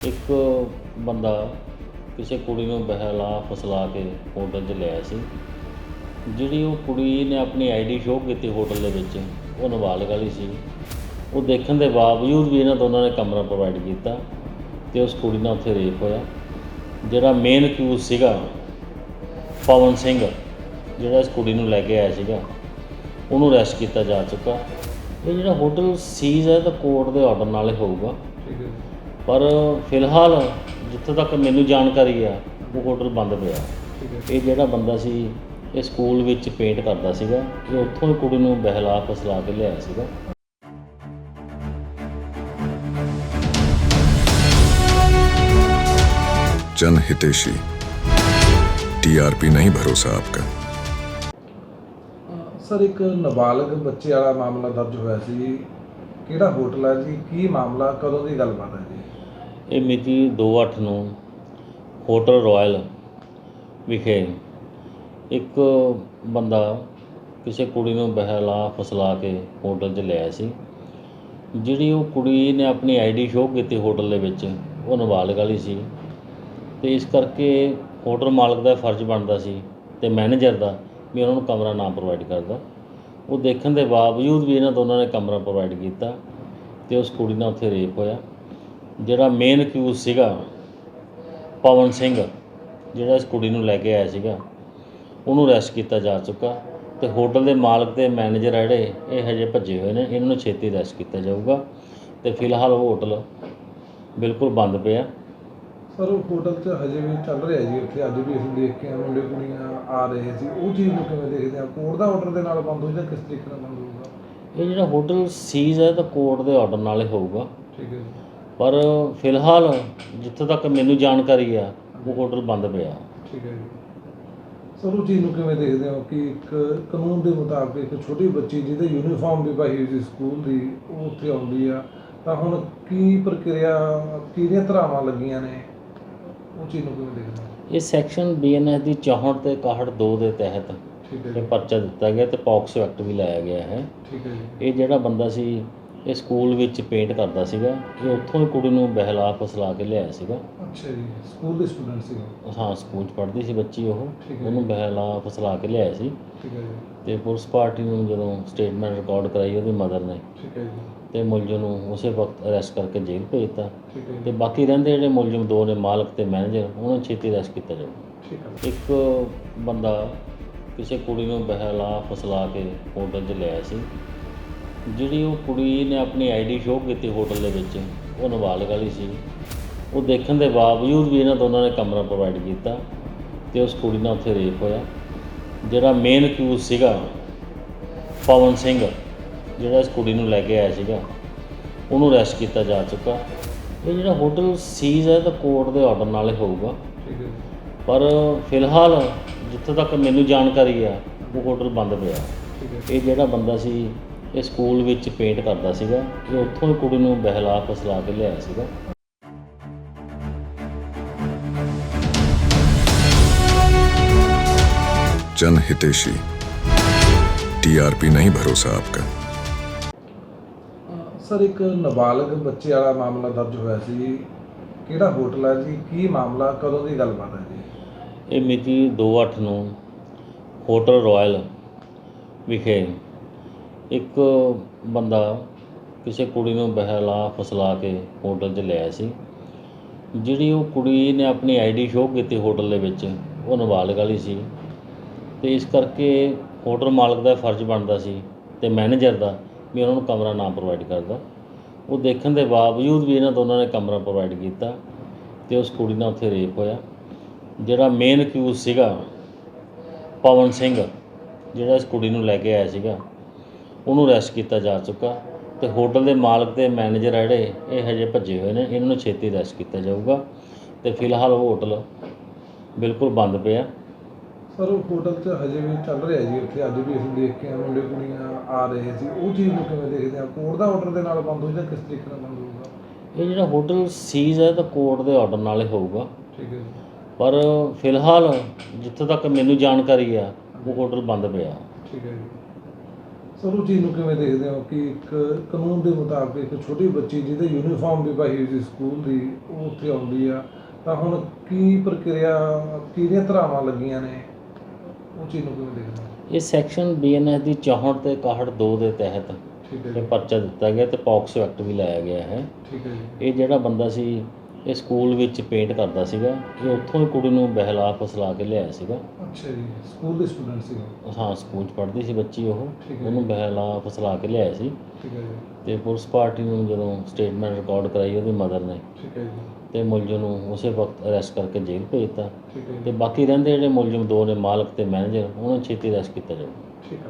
ਇੱਕ ਬੰਦਾ ਕਿਸੇ ਕੁੜੀ ਨੂੰ ਬਹਿਲਾ ਫਸਲਾ ਕੇ ਹੋਟਲ 'ਚ ਲਿਆਇਆ ਸੀ। ਜਿਹੜੀ ਉਹ ਕੁੜੀ ਨੇ ਆਪਣੀ ਆਈਡੀ ਸ਼ੋਅ ਕੀਤੀ ਹੋਟਲ ਦੇ ਵਿੱਚ, ਉਹ ਨਾਬਾਲਗ ਵਾਲੀ ਸੀ। ਉਹ ਦੇਖਣ ਦੇ ਬਾਵਜੂਦ ਵੀ ਇਹਨਾਂ ਦੋਨਾਂ ਨੇ ਕਮਰਾ ਪ੍ਰੋਵਾਈਡ ਕੀਤਾ ਅਤੇ ਉਸ ਕੁੜੀ ਨਾਲ ਉੱਥੇ ਰੇਪ ਹੋਇਆ। ਜਿਹੜਾ ਮੇਨ ਅਕਿਊਜ਼ ਸੀਗਾ, ਪਵਨ ਸਿੰਘ, ਜਿਹੜਾ ਇਸ ਕੁੜੀ ਨੂੰ ਲੈ ਕੇ ਆਇਆ ਸੀਗਾ, ਉਹਨੂੰ ਅਰੈਸਟ ਕੀਤਾ ਜਾ ਚੁੱਕਾ। ਇਹ ਜਿਹੜਾ ਹੋਟਲ ਸੀਜ਼ ਹੈ ਤਾਂ ਕੋਰਟ ਦੇ ਆਰਡਰ ਨਾਲ ਹੀ ਹੋਊਗਾ। ਪਰ ਫਿਲਹਾਲ ਜਿੱਥੇ ਤੱਕ ਮੈਨੂੰ ਜਾਣਕਾਰੀ ਆ ਉਹ ਹੋਟਲ ਬੰਦ ਪਿਆ ਠੀਕ ਹੈ ਇਹ ਜਿਹੜਾ ਬੰਦਾ ਸੀ ਇਹ ਸਕੂਲ ਵਿੱਚ ਪੇਂਟ ਕਰਦਾ ਸੀਗਾ ਇਹ ਉੱਥੋਂ ਹੀ ਕੁੜੀ ਨੂੰ ਬਹਿਲਾ ਫਸਲਾ ਕੇ ਲਿਆਇਆ ਸੀਗਾ जन हितेशी टीआरपी नहीं भरोसा आपका ਅਹ ਸਰ ਇੱਕ ਨਾਬਾਲਗ ਬੱਚੇ ਵਾਲਾ ਮਾਮਲਾ ਦਰਜ ਹੋਇਆ ਸੀ ਕਿਹੜਾ ਹੋਟਲ ਹੈ ਜੀ ਕੀ ਮਾਮਲਾ ਕਦੋਂ ਦੀ ਗੱਲਬਾਤ ਹੈ ਜੀ ਇਹ ਮਿਤੀ 2/8 ਨੂੰ ਹੋਟਲ ਰਾਇਲ ਵਿਖੇ ਇੱਕ ਬੰਦਾ ਕਿਸੇ ਕੁੜੀ ਨੂੰ ਬਹਿਲਾ ਫਸਲਾ ਕੇ ਹੋਟਲ 'ਚ ਲਿਆਇਆ ਸੀ, ਜਿਹੜੀ ਉਹ ਕੁੜੀ ਨੇ ਆਪਣੀ ਆਈਡੀ ਸ਼ੋਅ ਕੀਤੀ ਹੋਟਲ ਦੇ ਵਿੱਚ, ਉਹ ਨਾਬਾਲਗ ਵਾਲੀ ਸੀ ਤੇ ਇਸ ਕਰਕੇ ਹੋਟਲ ਮਾਲਕ ਦਾ ਫਰਜ਼ ਬਣਦਾ ਸੀ ਤੇ ਮੈਨੇਜਰ ਦਾ ਵੀ ਉਹਨਾਂ ਨੂੰ ਕਮਰਾ ਨਾ ਪ੍ਰੋਵਾਈਡ ਕਰਦਾ। ਉਹ ਦੇਖਣ ਦੇ ਬਾਵਜੂਦ ਵੀ ਇਹਨਾਂ ਦੋਨਾਂ ਨੇ ਕਮਰਾ ਪ੍ਰੋਵਾਈਡ ਕੀਤਾ ਤੇ ਉਸ ਕੁੜੀ ਨਾਲ ਉੱਥੇ ਰੇਪ ਹੋਇਆ। ਜਿਹੜਾ ਮੇਨ ਅਕਿਊਜ਼ ਸੀਗਾ ਪਵਨ ਸਿੰਘ ਜਿਹੜਾ ਇਸ ਕੁੜੀ ਨੂੰ ਲੈ ਕੇ ਆਇਆ ਸੀਗਾ ਉਹਨੂੰ ਅਰੈਸਟ ਕੀਤਾ ਜਾ ਚੁੱਕਾ ਤੇ ਹੋਟਲ ਦੇ ਮਾਲਕ ਤੇ ਮੈਨੇਜਰ ਆ ਜਿਹੜੇ ਇਹ ਹਜੇ ਭੱਜੇ ਹੋਏ ਨੇ ਇਹਨਾਂ ਨੂੰ ਛੇਤੀ ਅਰੈਸਟ ਕੀਤਾ ਜਾਊਗਾ ਤੇ ਫਿਲਹਾਲ ਉਹ ਹੋਟਲ ਬਿਲਕੁਲ ਬੰਦ ਪਿਆ। ਸਰ ਉਹ ਹੋਟਲ 'ਚ ਹਜੇ ਵੀ ਚੱਲ ਰਿਹਾ ਜੀ ਉੱਥੇ ਅੱਜ ਵੀ ਅਸੀਂ ਦੇਖ ਕੇ ਆਏ ਮੁੰਡੇ ਕੁੜੀਆਂ ਆ ਰਹੇ ਸੀ ਉਹ ਚੀਜ਼ ਨੂੰ ਕਿਵੇਂ ਦੇਖਦੇ ਆ? ਕੋਰਟ ਦਾ ਆਰਡਰ ਦੇ ਨਾਲ ਬੰਦ ਹੋਈ ਜਾਂ ਕਿਸ ਤਰੀਕੇ ਨਾਲ ਬੰਦ ਹੋਊਗਾ? ਇਹ ਜਿਹੜਾ ਹੋਟਲ ਸੀਜ਼ ਹੈ ਤਾਂ ਕੋਰਟ ਦੇ ਆਰਡਰ ਨਾਲ ਹੀ ਹੋਊਗਾ। ਠੀਕ ਹੈ ਜੀ, ਪਰ ਫਿਲਹਾਲ ਜਿੱਥੇ ਤੱਕ ਮੈਨੂੰ ਜਾਣਕਾਰੀ ਆ ਉਹ ਹੋਟਲ ਬੰਦ ਪਿਆ। ਠੀਕ ਹੈ ਜੀ। ਸਰ ਉਹ ਚੀਜ਼ ਨੂੰ ਕਿਵੇਂ ਦੇਖਦੇ ਹੋ ਕਿ ਇੱਕ ਕਾਨੂੰਨ ਦੇ ਮੁਤਾਬਕ ਇੱਕ ਛੋਟੀ ਬੱਚੀ ਜਿਹਦੇ ਯੂਨੀਫਾਰਮ ਵੀ ਪਾਈ ਹੋਈ ਸੀ ਸਕੂਲ ਦੀ ਉਹ ਉੱਥੇ ਆਉਂਦੀ ਆ। ਤਾਂ ਹੁਣ ਕੀ ਪ੍ਰਕਿਰਿਆ ਕਿਹੜੀਆਂ ਧਰਾਵਾਂ ਲੱਗੀਆਂ ਨੇ? ਉਹ ਚੀਜ਼ ਨੂੰ ਕਿਵੇਂ ਦੇਖਦੇ ਹੋ? ਇਹ ਸੈਕਸ਼ਨ ਬੀਐਨਐਸ ਦੀ 64 ਤੇ 61 2 ਦੇ ਤਹਿਤ ਠੀਕ ਹੈ ਇਹ ਜੀ ਪਰਚਾ ਦਿੱਤਾ ਗਿਆ ਤੇ ਪੌਕਸੋ ਐਕਟ ਵੀ ਲਾਇਆ ਗਿਆ ਹੈ। ਠੀਕ ਹੈ ਜੀ। ਇਹ ਜਿਹੜਾ ਬੰਦਾ ਸੀ ਇਹ ਸਕੂਲ ਵਿੱਚ ਪੇਂਟ ਕਰਦਾ ਸੀਗਾ ਇਹ ਉੱਥੋਂ ਹੀ ਕੁੜੀ ਨੂੰ ਬਹਿਲਾ ਫਸਲਾ ਕੇ ਲਿਆਇਆ ਸੀਗਾ। ਅੱਛਾ ਜੀ ਸਕੂਲ ਦੇ ਸਟੂਡੈਂਟ ਸੀ ਹਾਂ ਸਕੂਲ 'ਚ ਪੜ੍ਹਦੀ ਸੀ ਬੱਚੀ ਉਹ। ਠੀਕ ਹੈ ਉਹਨੂੰ ਬਹਿਲਾ ਫਸਲਾ ਕੇ ਲਿਆਇਆ ਸੀ। ਠੀਕ ਹੈ ਜੀ। ਤੇ ਪੁਲਿਸ ਪਾਰਟੀ ਨੂੰ ਜਦੋਂ ਸਟੇਟਮੈਂਟ ਰਿਕਾਰਡ ਕਰਾਈ ਉਹਦੀ ਮਦਰ ਨੇ। ਠੀਕ ਹੈ ਜੀ। ਤੇ ਮੁਲਜ਼ਮ ਨੂੰ ਉਸੇ ਵਕਤ ਅਰੈਸਟ ਕਰਕੇ ਜੇਲ੍ਹ ਭੇਜਤਾ ਠੀਕ ਹੈ ਤੇ ਜੀ ਬਾਕੀ ਰਹਿੰਦੇ ਜਿਹੜੇ ਮੁਲਜ਼ਮ ਦੋ ਨੇ ਮਾਲਕ ਤੇ ਮੈਨੇਜਰ ਉਹਨਾਂ ਨੂੰ ਛੇਤੀ ਅਰੈਸਟ ਕੀਤਾ ਠੀਕ ਹੈ। ਇੱਕ ਬੰਦਾ ਕਿਸੇ ਕੁੜੀ ਨੂੰ ਬਹਿਲਾ ਫਸਲਾ ਕੇ ਹੋਟਲ 'ਚ ਲਿਆਇਆ ਸੀ। ਜਿਹੜੀ ਉਹ ਕੁੜੀ ਨੇ ਆਪਣੀ ਆਈਡੀ ਸ਼ੋਅ ਕੀਤੀ ਹੋਟਲ ਦੇ ਵਿੱਚ ਉਹ ਨਾਬਾਲਗ ਵਾਲੀ ਸੀ। ਉਹ ਦੇਖਣ ਦੇ ਬਾਵਜੂਦ ਵੀ ਇਹਨਾਂ ਦੋਨਾਂ ਨੇ ਕਮਰਾ ਪ੍ਰੋਵਾਈਡ ਕੀਤਾ ਤੇ ਉਸ ਕੁੜੀ ਨਾਲ ਉੱਥੇ ਰੇਪ ਹੋਇਆ। ਜਿਹੜਾ ਮੇਨ ਅਕਿਊਜ਼ ਸੀਗਾ ਪਵਨ ਸਿੰਘ ਜਿਹੜਾ ਇਸ ਕੁੜੀ ਨੂੰ ਲੈ ਕੇ ਆਇਆ ਸੀਗਾ ਉਹਨੂੰ ਅਰੈਸਟ ਕੀਤਾ ਜਾ ਚੁੱਕਾ। ਇਹ ਜਿਹੜਾ ਹੋਟਲ ਸੀਜ਼ ਹੈ ਤਾਂ ਕੋਰਟ ਦੇ ਆਰਡਰ ਨਾਲ ਹੀ ਹੋਊਗਾ। ਪਰ ਫਿਲਹਾਲ ਜਿੱਥੇ ਤੱਕ ਮੈਨੂੰ ਜਾਣਕਾਰੀ ਆ ਉਹ ਹੋਟਲ ਬੰਦ ਪਿਆ। ਇਹ ਜਿਹੜਾ ਬੰਦਾ ਸੀ ਇਹ ਸਕੂਲ ਵਿੱਚ ਪੇਂਟ ਕਰਦਾ ਸੀਗਾ ਇਹ ਉੱਥੋਂ ਹੀ ਕੁੜੀ ਨੂੰ ਬਹਿਲਾ ਫਸਲਾ ਕੇ ਲਿਆਇਆ ਸੀਗਾ जन हितेशी टीआरपी नहीं भरोसा आपका ਅਹ ਸਰ ਇੱਕ ਨਾਬਾਲਗ ਬੱਚੇ ਵਾਲਾ ਮਾਮਲਾ ਦਰਜ ਹੋਇਆ ਸੀ ਕਿਹੜਾ ਹੋਟਲ ਹੈ ਜੀ ਕੀ ਮਾਮਲਾ ਕਦੋਂ ਦੀ ਗੱਲਬਾਤ ਹੈ ਜੀ ਇਹ ਮਿਤੀ 2/8 ਨੂੰ ਹੋਟਲ ਰਾਇਲ ਵਿਖੇ ਇੱਕ ਬੰਦਾ ਕਿਸੇ ਕੁੜੀ ਨੂੰ ਬਹਿਲਾ ਫਸਲਾ ਕੇ ਹੋਟਲ 'ਚ ਲਿਆਇਆ ਸੀ। ਜਿਹੜੀ ਉਹ ਕੁੜੀ ਨੇ ਆਪਣੀ ਆਈਡੀ ਸ਼ੋਅ ਕੀਤੀ ਹੋਟਲ ਦੇ ਵਿੱਚ, ਉਹ ਨਾਬਾਲਗ ਵਾਲੀ ਸੀ। ਅਤੇ ਇਸ ਕਰਕੇ ਹੋਟਲ ਮਾਲਕ ਦਾ ਫਰਜ਼ ਬਣਦਾ ਸੀ ਅਤੇ ਮੈਨੇਜਰ ਦਾ ਵੀ ਉਹਨਾਂ ਨੂੰ ਕਮਰਾ ਨਾ ਪ੍ਰੋਵਾਈਡ ਕਰਦਾ। ਉਹ ਦੇਖਣ ਦੇ ਬਾਵਜੂਦ ਵੀ ਇਹਨਾਂ ਦੋਨਾਂ ਨੇ ਕਮਰਾ ਪ੍ਰੋਵਾਈਡ ਕੀਤਾ ਅਤੇ ਉਸ ਕੁੜੀ ਨਾਲ ਉੱਥੇ ਰੇਪ ਹੋਇਆ। ਜਿਹੜਾ ਮੇਨ ਅਕਿਊਜ਼ ਸੀਗਾ, ਪਵਨ ਸਿੰਘ, ਜਿਹੜਾ ਇਸ ਕੁੜੀ ਨੂੰ ਲੈ ਕੇ ਆਇਆ ਸੀਗਾ ਉਹਨੂੰ ਅਰੈਸਟ ਕੀਤਾ ਜਾ ਚੁੱਕਾ ਤੇ ਹੋਟਲ ਦੇ ਮਾਲਕ ਤੇ ਮੈਨੇਜਰ ਆ ਜਿਹੜੇ ਇਹ ਹਜੇ ਭੱਜੇ ਹੋਏ ਨੇ ਇਹਨਾਂ ਨੂੰ ਛੇਤੀ ਅਰੈਸਟ ਕੀਤਾ ਜਾਊਗਾ ਤੇ ਫਿਲਹਾਲ ਉਹ ਹੋਟਲ ਬਿਲਕੁਲ ਬੰਦ ਪਿਆ ਸਰ ਉਹ ਹੋਟਲ 'ਚ ਹਜੇ ਵੀ ਚੱਲ ਰਿਹਾ ਜੀ ਉੱਥੇ ਅੱਜ ਵੀ ਅਸੀਂ ਦੇਖ ਕੇ ਆਏ ਮੁੰਡੇ ਕੁੜੀਆਂ ਆ ਰਹੇ ਸੀ ਉਹ ਚੀਜ਼ ਨੂੰ ਕਿਵੇਂ ਦੇਖਦੇ ਆ? ਕੋਰਟ ਦਾ ਆਰਡਰ ਦੇ ਨਾਲ ਬੰਦ ਹੋਈ ਜਾਂ ਕਿਸ ਤਰੀਕੇ ਨਾਲ ਬੰਦ ਹੋਊਗਾ? ਇਹ ਜਿਹੜਾ ਹੋਟਲ ਸੀਜ਼ ਹੈ ਤਾਂ ਕੋਰਟ ਦੇ ਆਰਡਰ ਨਾਲ ਹੀ ਹੋਊਗਾ। ਠੀਕ ਹੈ ਜੀ। ਪਰ ਫਿਲਹਾਲ ਜਿੱਥੇ ਤੱਕ ਮੈਨੂੰ ਜਾਣਕਾਰੀ ਆ ਉਹ ਹੋਟਲ ਬੰਦ ਪਿਆ। ਠੀਕ ਹੈ ਜੀ। ਸਰ ਚੀਜ਼ ਨੂੰ ਕਿਵੇਂ ਦੇਖਦੇ ਹੋ ਕਿ ਇੱਕ ਕਾਨੂੰਨ ਦੇ ਮੁਤਾਬਕ ਇੱਕ ਛੋਟੀ ਬੱਚੀ ਜਿਹਦੇ ਯੂਨੀਫਾਰਮ ਵੀ ਪਾਈ ਹੋਈ ਸੀ ਸਕੂਲ ਦੀ ਉਹ ਉੱਥੇ ਆਉਂਦੀ ਆ? ਤਾਂ ਹੁਣ ਕੀ ਪ੍ਰਕਿਰਿਆ ਕਿਹੜੀਆਂ ਧਰਾਵਾਂ ਲੱਗੀਆਂ ਨੇ? ਉਹ ਚੀਜ਼ ਨੂੰ ਕਿਵੇਂ ਦੇਖਦੇ ਹੋ? ਇਹ ਸੈਕਸ਼ਨ ਬੀਐਨਐਸ ਦੀ 64 ਤੇ 61 2 ਦੇ ਤਹਿਤ ਠੀਕ ਹੈ ਜੀ। ਪਰਚਾ ਦਿੱਤਾ ਗਿਆ ਤੇ ਪੌਕਸੋ ਐਕਟ ਵੀ ਲਾਇਆ ਗਿਆ ਹੈ। ਠੀਕ ਹੈ ਜੀ। ਇਹ ਜਿਹੜਾ ਬੰਦਾ ਸੀ ਇਹ ਸਕੂਲ ਵਿੱਚ ਪੇਂਟ ਕਰਦਾ ਸੀਗਾ ਇਹ ਉੱਥੋਂ ਹੀ ਕੁੜੀ ਨੂੰ ਬਹਿਲਾ ਫਸਲਾ ਕੇ ਲਿਆਇਆ ਸੀਗਾ। ਅੱਛਾ ਜੀ ਸਕੂਲ ਦੇ ਸਟੂਡੈਂਟ ਸੀ ਹਾਂ ਸਕੂਲ 'ਚ ਪੜ੍ਹਦੀ ਸੀ ਬੱਚੀ ਉਹ। ਠੀਕ ਹੈ ਉਹਨੂੰ ਬਹਿਲਾ ਫਸਲਾ ਕੇ ਲਿਆਇਆ ਸੀ। ਠੀਕ ਹੈ ਜੀ। ਤੇ ਪੁਲਿਸ ਪਾਰਟੀ ਨੂੰ ਜਦੋਂ ਸਟੇਟਮੈਂਟ ਰਿਕਾਰਡ ਕਰਾਈ ਉਹਦੀ ਮਦਰ ਨੇ। ਠੀਕ ਹੈ ਜੀ। ਤੇ ਮੁਲਜ਼ਮ ਨੂੰ ਉਸੇ ਵਕਤ ਅਰੈਸਟ ਕਰਕੇ ਜੇਲ੍ਹ ਭੇਜਤਾ ਠੀਕ ਹੈ ਤੇ ਬਾਕੀ ਰਹਿੰਦੇ ਜਿਹੜੇ ਮੁਲਜ਼ਮ ਦੋ ਨੇ ਮਾਲਕ ਤੇ ਮੈਨੇਜਰ ਉਹਨਾਂ ਨੂੰ ਛੇਤੀ ਅਰੈਸਟ ਕੀਤਾ ਠੀਕ ਹੈ।